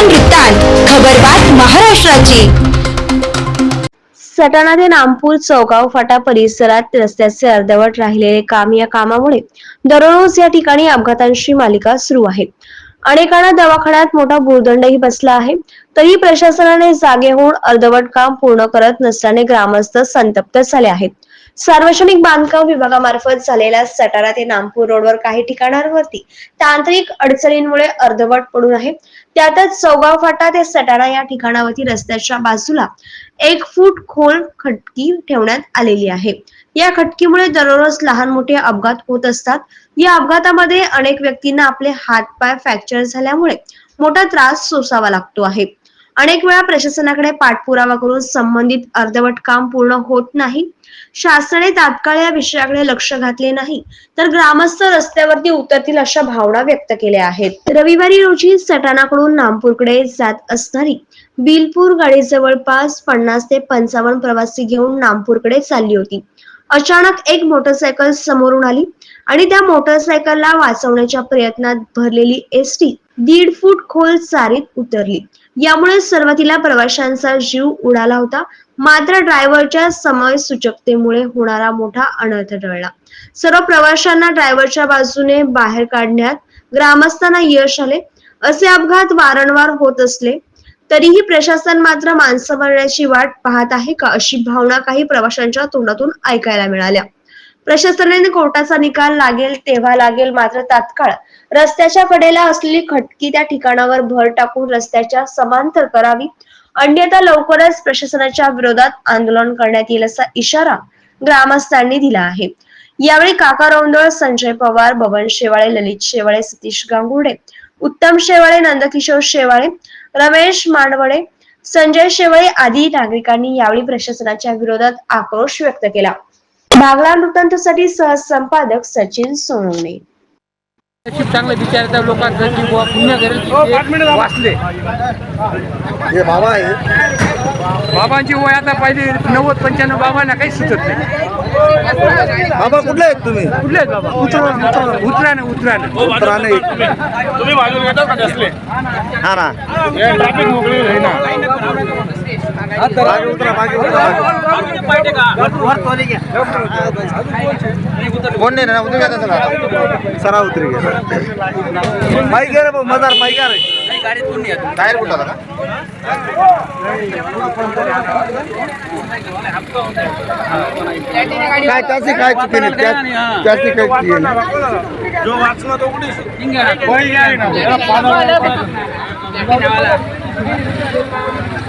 वृत्तांत खबरबात महाराष्ट्राची. सटाणा ते नामपूर चौगाव फाटा परिसरात रस्त्याचे अर्धवट राहिलेले काम या कामामुळे दररोज या ठिकाणी अपघातांची मालिका सुरू आहे. अनेकांना दवाखान्यात मोठा भूर्दंडही बसला आहे. तरी प्रशासनाने जागे होऊन अर्धवट काम पूर्ण करत नसल्याने ग्रामस्थ संतप्त झाले आहेत. सार्वजनिक बांधकाम विभागामार्फत झालेल्या सटारा ते नामपूर रोडवर काही ठिकाणांवरती तांत्रिक अडचणींमुळे अर्धवट पडून आहे. त्यातच चौगाव फाटा ते सटारा या ठिकाणावरती रस्त्याच्या बाजूला एक फूट खोल खटकी ठेवण्यात आलेली आहे. या खटकीमुळे दररोज लहान मोठे अपघात होत असतात. या अपघातामध्ये अनेक व्यक्तींना आपले हातपाय फ्रॅक्चर झाल्यामुळे मोठा त्रास सोसावा लागतो आहे. अनेक वेळा प्रशासनाकडे पाठपुरावा करून संबंधित अर्धवट काम पूर्ण होत नाही. शासनाने तात्काळ या विषयाकडे लक्ष घातले नाही. तर ग्रामस्थ रस्त्यावरती उतरतील अशा भावना व्यक्त केल्या आहेत. रविवारी रोजी सटाणाकडून नामपूरकडे जात असणारी बिलपूर गाडी जवळपास पन्नास ते पंचावन्न प्रवासी घेऊन नामपूरकडे चालली होती. अचानक एक मोटरसायकल समोरून आली आणि त्या मोटरसायकलला वाचवण्याच्या प्रयत्नात भरलेली एस टी दीड फूट खोल चारीत उतरली. यामुळे सुरुवातीला प्रवाशांचा जीव उडाला होता. मात्र ड्रायव्हरच्या समय सूचकतेमुळे होणारा मोठा अनर्थ टळला. सर्व प्रवाशांना ड्रायव्हरच्या बाजूने बाहेर काढण्यात ग्रामस्थांना यश आले. असे अपघात वारंवार होत असले तरीही प्रशासन मात्र माणसं मरण्याची वाट पाहत आहे का अशी भावना काही प्रवाशांच्या तोंडातून ऐकायला मिळाल्या. प्रशासनाने कोर्टाचा निकाल लागेल तेव्हा लागेल मात्र तात्काळ रस्त्याच्या कडेला असलेली खटकी त्या ठिकाणावर भर टाकून रस्त्याच्या समांतर करावी. अन्यथा लवकरच प्रशासनाच्या विरोधात आंदोलन करण्यात येईल असा इशारा ग्रामस्थांनी दिला आहे. यावेळी काका रौंदळ संजय पवार बबन शेवाळे ललित शेवाळे सतीश गांगुडे उत्तम शेवाळे नंदकिशोर शेवाळे रमेश मांडवडे संजय शेवाळे आदी नागरिकांनी यावेळी प्रशासनाच्या विरोधात आक्रोश व्यक्त केला. बागला वृत्तांतसाठी सहसंपादक सचिन सोनवणे. चांगलं विचारायचं लोकांचं की बुवा पुण्य करेल ते वाचले. हे बाबा आहे. बाबांची वय आता पाहिजे नव्वद पंच्याण्णव बाबांना काही सुचत नाही. बाबा कुठले आहेत तुम्ही? कुठले आहेत बाबा? उतरा ना उतरा. ना उतरा नाही तुम्ही बाजूला घेता का असले हा ना. ट्रॅफिक मोकळी ना मागे उतरा मागे उतरा कोण नाही ना उतरी घेता चला? सरा उतरी घ्या माईक घे रे भाऊ मजार माईक घ्या रे. टायर कुठला का? काय त्याची काय चुकी नाही त्याची काय चुकी नाही. जो वाचला तो कुठे?